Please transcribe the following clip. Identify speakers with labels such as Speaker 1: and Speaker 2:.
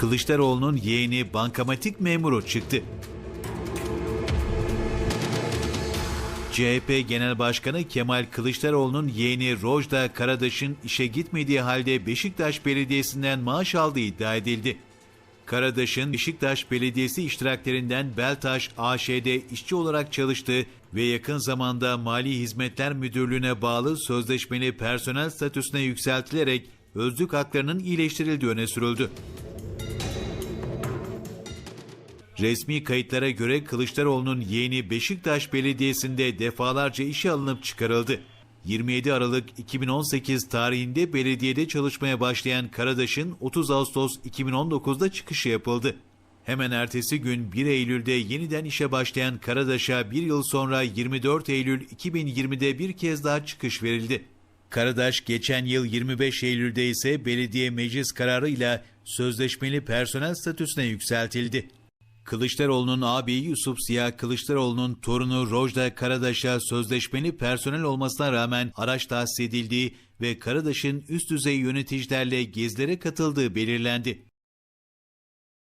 Speaker 1: Kılıçdaroğlu'nun yeğeni bankamatik memuru çıktı. CHP Genel Başkanı Kemal Kılıçdaroğlu'nun yeğeni Rojda Karadaş'ın işe gitmediği halde Beşiktaş Belediyesi'nden maaş aldığı iddia edildi. Karadaş'ın Beşiktaş Belediyesi iştiraklerinden Beltaş AŞ'de işçi olarak çalıştığı ve yakın zamanda Mali Hizmetler Müdürlüğü'ne bağlı sözleşmeli personel statüsüne yükseltilerek özlük haklarının iyileştirildiği öne sürüldü. Resmi kayıtlara göre Kılıçdaroğlu'nun yeğeni Beşiktaş Belediyesi'nde defalarca işe alınıp çıkarıldı. 27 Aralık 2018 tarihinde belediyede çalışmaya başlayan Karadaş'ın 30 Ağustos 2019'da çıkışı yapıldı. Hemen ertesi gün 1 Eylül'de yeniden işe başlayan Karadaş'a bir yıl sonra 24 Eylül 2020'de bir kez daha çıkış verildi. Karadaş geçen yıl 25 Eylül'de ise belediye meclis kararıyla sözleşmeli personel statüsüne yükseltildi. Kılıçdaroğlu'nun ağabeyi Yusuf Ziya Kılıçdaroğlu'nun torunu Rojda Karadaş'a sözleşmeli personel olmasına rağmen araç tahsis edildiği ve Karadaş'ın üst düzey yöneticilerle gezilere katıldığı belirlendi.